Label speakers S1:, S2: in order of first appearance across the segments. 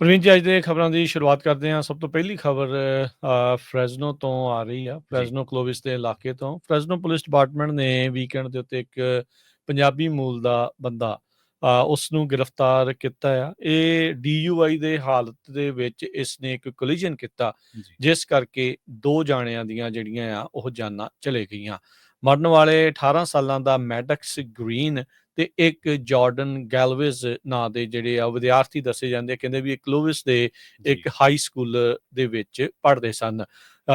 S1: ਪ੍ਰਵੀਨ ਜੀ ਅੱਜ ਦੇ ਖਬਰਾਂ ਦੀ ਸ਼ੁਰੂਆਤ ਕਰਦੇ ਹਾਂ। ਸਭ ਤੋਂ ਪਹਿਲੀ ਖਬਰ ਫ੍ਰੈਜ਼ਨੋ ਤੋਂ ਆ ਰਹੀ ਆ। ਫ੍ਰੈਜ਼ਨੋ ਕਲੋਵਿਸ ਦੇ ਇਲਾਕੇ ਤੋਂ। ਫ੍ਰੈਜ਼ਨੋ ਪੁਲਿਸ ਡਿਪਾਰਟਮੈਂਟ ਨੇ ਵੀਕਐਂਡ ਦੇ ਉੱਤੇ ਇੱਕ ਪੰਜਾਬੀ ਮੂਲ ਦਾ ਬੰਦਾ ਉਸ ਨੂੰ ਗ੍ਰਿਫਤਾਰ ਕੀਤਾ ਆ। ਇਹ ਡੀਯੂਆਈ ਦੇ ਹਾਲਤ ਦੇ ਵਿੱਚ ਇਸ ਨੇ ਇੱਕ ਕੋਲੀਜਨ ਕੀਤਾ ਜਿਸ ਕਰਕੇ ਦੋ ਜਾਣਿਆਂ ਦੀਆਂ ਜਿਹੜੀਆਂ ਆ ਉਹ ਜਾਨਾਂ ਚਲੇ ਗਈਆਂ। ਮਰਨ ਵਾਲੇ 18 ਸਾਲਾਂ ਦਾ ਮੈਡਕਸ ਗ੍ਰੀਨ ਤੇ ਇੱਕ ਜਾਰਡਨ ਗੈਲਵੇਜ਼ ਨਾਂ ਦੇ ਜਿਹੜੇ ਆ ਵਿਦਿਆਰਥੀ ਦੱਸੇ ਜਾਂਦੇ ਕਹਿੰਦੇ ਵੀ ਇਹ ਕਲੋਵਿਸ ਦੇ ਇੱਕ ਹਾਈ ਸਕੂਲ ਦੇ ਵਿੱਚ ਪੜ੍ਹਦੇ ਸਨ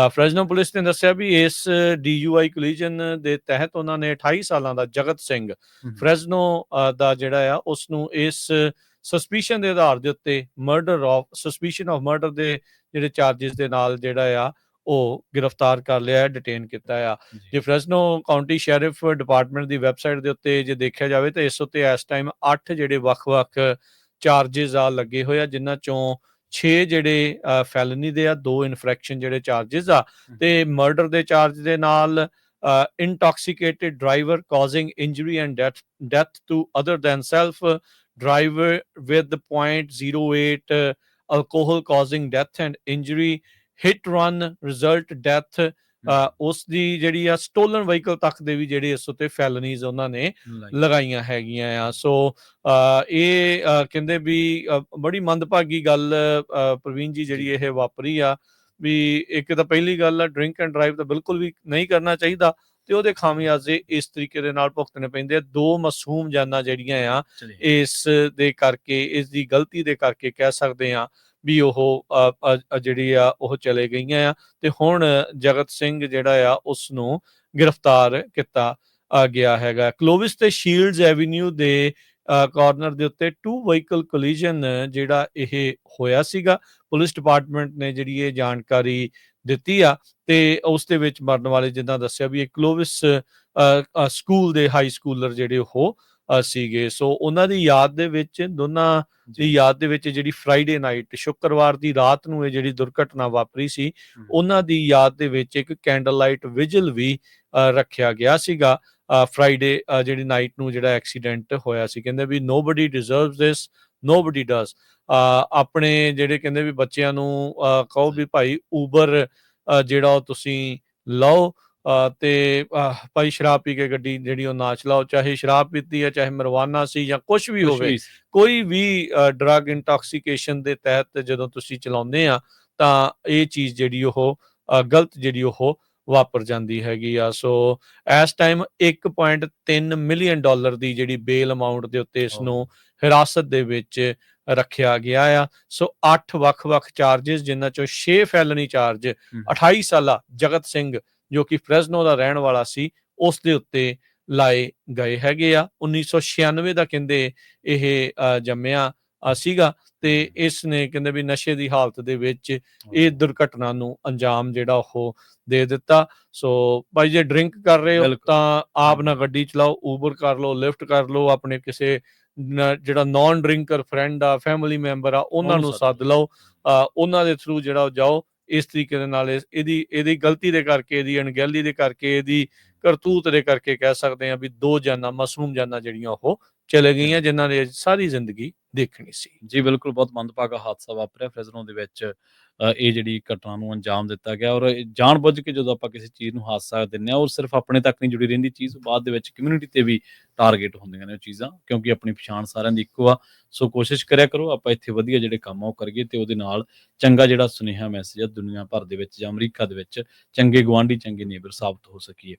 S1: ਫ੍ਰੈਜ਼ਨੋ ਪੁਲਿਸ ਨੇ ਦੱਸਿਆ ਵੀ ਇਸ ਡੀਯੂਆਈ ਕੋਲੀਜਨ ਦੇ ਤਹਿਤ ਉਹਨਾਂ ਨੇ 28 ਸਾਲਾਂ ਦਾ ਜਗਤ ਸਿੰਘ। ਫ੍ਰੈਜ਼ਨੋ ਦਾ ਜਿਹੜਾ ਆ ਉਸ ਨੂੰ ਇਸ ਸਸਪੀਸ਼ਨ ਦੇ ਆਧਾਰ ਦੇ ਉੱਤੇ murder of suspicion of murder ਦੇ ਜਿਹੜੇ ਚਾਰजेस ਦੇ ਨਾਲ ਜਿਹੜਾ ਆ ਉਹ ਗ੍ਰਿਫਤਾਰ ਕਰ ਲਿਆ ਹੈ ਡਿਟੇਨ ਕੀਤਾ ਆ।
S2: ਜੇ।
S1: ਫ੍ਰੈਸਨੋ ਕਾਉਂਟੀ ਸ਼ੈਰਿਫ ਡਿਪਾਰਟਮੈਂਟ ਦੀ ਵੈਬਸਾਈਟ ਦੇ ਉੱਤੇ ਜੇ ਦੇਖਿਆ ਜਾਵੇ ਤਾਂ ਇਸ ਉੱਤੇ ਇਸ ਟਾਈਮ 8 ਜਿਹੜੇ ਵੱਖ-ਵੱਖ ਚਾਰजेस ਆ ਲੱਗੇ ਹੋਏ ਆ ਜਿਨ੍ਹਾਂ ਚੋਂ 6 ਜਿਹੜੇ ਫੈਲਨੀ ਦੇ ਆ ਦੋ ਇਨਫਰੈਕਸ਼ਨ ਜਿਹੜੇ ਚਾਰजेस ਆ ਤੇ ਮਰਡਰ ਦੇ ਚਾਰਜ ਦੇ ਨਾਲ intoxicated driver causing injury and death death to other than self uh, driver with the 0.08 uh, alcohol causing death and run result death ਅ, ਉਸ ਦੀ ਜਿਹੜੀ ਆ ਸਟੋਲਨ ਵਹੀਕਲ ਤੱਕ ਦੇ ਵੀ ਜਿਹੜੇ ਇਸ ਉੱਤੇ ਫੈਲਨੀਜ਼ ਉਹਨਾਂ ਨੇ ਲਗਾਈਆਂ ਹੈਗੀਆਂ ਆ। ਸੋ ਇਹ ਕਹਿੰਦੇ ਵੀ ਬੜੀ ਮੰਦਭਾਗੀ ਗੱਲ ਪ੍ਰਵੀਨ ਜੀ ਜਿਹੜੀ ਇਹ ਵਾਪਰੀ ਆ ਵੀ ਇੱਕ ਤਾਂ ਪਹਿਲੀ ਗੱਲ ਆ ਡਰਿੰਕ ਐਂਡ ਡਰਾਈਵ ਤਾਂ ਬਿਲਕੁਲ ਵੀ ਨਹੀਂ ਕਰਨਾ ਚਾਹੀਦਾ ਤੇ ਉਹਦੇ ਖਾਮਿਆਜ਼ੇ ਇਸ ਤਰੀਕੇ ਦੇ ਨਾਲ ਭੁਗਤਣੇ ਪੈਂਦੇ ਆ। ਦੋ ਮਾਸੂਮ ਜਾਨਾਂ ਜਿਹੜੀਆਂ ਆ ਇਸ ਦੇ ਕਰਕੇ ਇਸ ਦੀ ਗਲਤੀ ਦੇ ਕਰਕੇ ਕਹਿ ਸਕਦੇ ਆ ਵੀ ਉਹ ਜਿਹੜੀ ਆ ਉਹ ਚਲੇ ਗਈਆਂ ਆ। ਤੇ ਹੁਣ ਜਗਤ ਸਿੰਘ ਜਿਹੜਾ ਆ ਉਸ ਨੂੰ ਗ੍ਰਿਫਤਾਰ ਕੀਤਾ ਗਿਆ ਹੈਗਾ। ਕਲੋਵਿਸ ਤੇ ਸ਼ੀਲਡਸ ਐਵੀਨਿਊ ਦੇ ਕਾਰਨਰ ਦੇ ਉੱਤੇ ਟੂ ਵਹੀਕਲ ਕੋਲੀਜਨ ਜਿਹੜਾ ਇਹ ਹੋਇਆ ਸੀਗਾ। ਪੁਲਿਸ ਡਿਪਾਰਟਮੈਂਟ ਨੇ ਜਿਹੜੀ ਇਹ ਜਾਣਕਾਰੀ ਦਿੱਤੀ ਆ ਤੇ ਉਸ ਦੇ ਵਿੱਚ ਮਰਨ ਵਾਲੇ ਜਿੱਦਾਂ ਦੱਸਿਆ ਵੀ ਇਹ ਕਲੋਵਿਸ ਅ, ਸਕੂਲ ਦੇ ਹਾਈ ਸਕੂਲਰ ਜਿਹੜੇ ਉਹ ਸੀਗੇ। ਸੋ ਉਹਨਾਂ ਦੀ ਯਾਦ ਦੇ ਵਿੱਚ ਦੋਨਾਂ ਦੀ ਯਾਦ ਦੇ ਵਿੱਚ ਜਿਹੜੀ ਫਰਾਈਡੇ ਨਾਈਟ ਸ਼ੁੱਕਰਵਾਰ ਦੀ ਰਾਤ ਨੂੰ ਇਹ ਜਿਹੜੀ ਦੁਰਘਟਨਾ ਵਾਪਰੀ ਸੀ। ਉਹਨਾਂ ਦੀ ਯਾਦ ਦੇ ਵਿੱਚ ਇੱਕ ਕੈਂਡਲ ਲਾਈਟ ਵਿਜਲ ਵੀ ਰੱਖਿਆ ਗਿਆ ਸੀਗਾ। ਫਰਾਈਡੇ ਜਿਹੜੀ ਨਾਈਟ ਨੂੰ ਜਿਹੜਾ ਐਕਸੀਡੈਂਟ ਹੋਇਆ ਸੀ। ਕਹਿੰਦੇ ਵੀ nobody deserves this nobody does ਆਪਣੇ ਜਿਹੜੇ ਕਹਿੰਦੇ ਵੀ ਬੱਚਿਆਂ ਨੂੰ ਕਹੋ ਵੀ ਭਾਈ ਊਬਰ ਜਿਹੜਾ ਤੁਸੀਂ ਲਓ ਤੇ ਭਾਈ ਸ਼ਰਾਬ ਪੀ ਕੇ ਗੱਡੀ ਜਿਹੜੀ ਉਹ ਨਾ ਚਲਾਓ ਚਾਹੇ ਸ਼ਰਾਬ ਪੀਤੀ ਹੈ ਚਾਹੇ ਮਰਵਾਨਾ ਸੀ ਜਾਂ ਕੁਝ ਵੀ ਹੋਵੇ ਕੋਈ ਵੀ ਡਰਗ ਇੰਟੌਕਸੀਕੇਸ਼ਨ ਦੇ ਤਹਿਤ ਜਦੋਂ ਤੁਸੀਂ ਚਲਾਉਂਦੇ ਆ ਤਾਂ ਇਹ ਚੀਜ਼ ਜਿਹੜੀ ਉਹ ਗਲਤ ਜਿਹੜੀ ਉਹ ਵਾਪਰ ਜਾਂਦੀ ਹੈਗੀ ਆ ਸੋ ਇਸ ਟਾਈਮ 1.3 ਮਿਲੀਅਨ ਡਾਲਰ ਦੀ ਜਿਹੜੀ ਬੇਲ ਅਮਾਉਂਟ ਦੇ ਉੱਤੇ ਇਸ. ਨੂੰ ਹਿਰਾਸਤ ਦੇ ਵਿੱਚ ਰੱਖਿਆ ਗਿਆ ਆ ਸੋ 8 ਵੱਖ-ਵੱਖ ਚਾਰजेस ਜਿਨ੍ਹਾਂ ਚੋਂ 6 ਫੈਲਨੀ ਚਾਰਜ
S2: ਹਮ।
S1: 28 ਸਾਲਾ ਜਗਤ ਸਿੰਘ ਜੋ ਕਿ ਫ੍ਰੈਜ਼ਨੋ ਦਾ ਰਹਿਣ ਵਾਲਾ ਸੀ ਉਸ ਦੇ ਉੱਤੇ ਲਾਏ ਗਏ ਹੈਗੇ ਆ। 1996 ਦਾ ਕਹਿੰਦੇ ਇਹ ਜੰਮਿਆ ਸੀਗਾ ਤੇ ਇਸ ਨੇ ਕਹਿੰਦੇ ਵੀ ਨਸ਼ੇ ਦੀ ਹਾਲਤ ਦੇ ਵਿੱਚ ਇਹ ਦੁਰਘਟਨਾ ਨੂੰ ਅੰਜਾਮ ਜਿਹੜਾ ਉਹ ਦੇ ਦਿੱਤਾ। ਸੋ ਭਾਈ ਜੇ ਡਰਿੰਕ ਕਰ ਰਹੇ ਹੋ। ਤਾਂ ਆਪ ਨਾ ਗੱਡੀ ਚਲਾਓ ਊਬਰ ਕਰ ਲਓ ਲਿਫਟ ਕਰ ਲਓ ਆਪਣੇ ਕਿਸੇ ਜਿਹੜਾ ਨਾਨ ਡਰਿੰਕਰ ਫਰੈਂਡ ਆ ਫੈਮਿਲੀ ਮੈਂਬਰ ਆ ਉਹਨਾਂ ਨੂੰ
S2: ਸੱਦ
S1: ਲਓ ਉਹਨਾਂ ਦੇ ਥਰੂ ਜਿਹੜਾ ਜਾਓ। ਇਸ ਤਰੀਕੇ ਦੇ ਨਾਲ ਇਹਦੀ ਇਹਦੀ ਗਲਤੀ ਦੇ ਕਰਕੇ, ਇਹਦੀ ਅਣਗਹਿਲੀ ਦੇ ਕਰਕੇ, ਇਹਦੀ ਕਰਤੂਤ ਦੇ ਕਰਕੇ ਕਹਿ ਸਕਦੇ ਆ ਵੀ ਦੋ ਜਾਨਾਂ, ਮਾਸੂਮ ਜਾਨਾਂ ਜਿਹੜੀਆਂ ਉਹ ਚਲੇ ਗਈਆਂ, ਜਿਨ੍ਹਾਂ ਨੇ ਸਾਰੀ ਜ਼ਿੰਦਗੀ ਦੇਖਣੀ ਸੀ।
S2: ਜੀ, ਬਿਲਕੁਲ ਬਹੁਤ ਮੰਦਭਾਗਾ ਹਾਦਸਾ ਵਾਪਰਿਆ ਫ੍ਰੈਜ਼ਨੋ ਦੇ ਵਿੱਚ। ਇਹ ਜਿਹੜੀ ਘਟਨਾ ਨੂੰ ਅੰਜਾਮ ਦਿੱਤਾ ਗਿਆ ਔਰ ਜਾਣਬੁੱਝ ਕੇ ਜਦੋਂ ਆਪਾਂ ਕਿਸੇ ਚੀਜ਼ ਨੂੰ ਹਾਦਸਾ ਦਿੰਨੇ ਆ ਉਹ ਸਿਰਫ ਆਪਣੇ ਤੱਕ ਨਹੀਂ ਜੁੜੀ ਰਹਿੰਦੀ, ਚੀਜ਼ ਬਾਅਦ ਦੇ ਵਿੱਚ ਕਮਿਊਨਿਟੀ ਤੇ ਵੀ ਟਾਰਗੇਟ ਹੁੰਦੀਆਂ ਨੇ ਉਹ ਚੀਜ਼ਾਂ, ਕਿਉਂਕਿ ਆਪਣੀ ਪਛਾਣ ਸਾਰਿਆਂ ਦੀ ਇੱਕੋ ਆ। ਸੋ ਕੋਸ਼ਿਸ਼ ਕਰਿਆ ਕਰੋ, ਆਪਾਂ ਇੱਥੇ ਵਧੀਆ ਜਿਹੜੇ ਕੰਮ ਆ ਉਹ ਕਰੀਏ ਤੇ ਉਹਦੇ ਨਾਲ ਚੰਗਾ ਜਿਹੜਾ ਸੁਨੇਹਾ ਮੈਸੇਜ ਆ ਦੁਨੀਆ ਭਰ ਦੇ ਵਿੱਚ ਜਾਂ ਅਮਰੀਕਾ ਦੇ ਵਿੱਚ ਚੰਗੇ ਗਵਾਂਢੀ ਚੰਗੇ ਨੇਬਰ ਸਾਬਤ ਹੋ ਸਕੀਏ।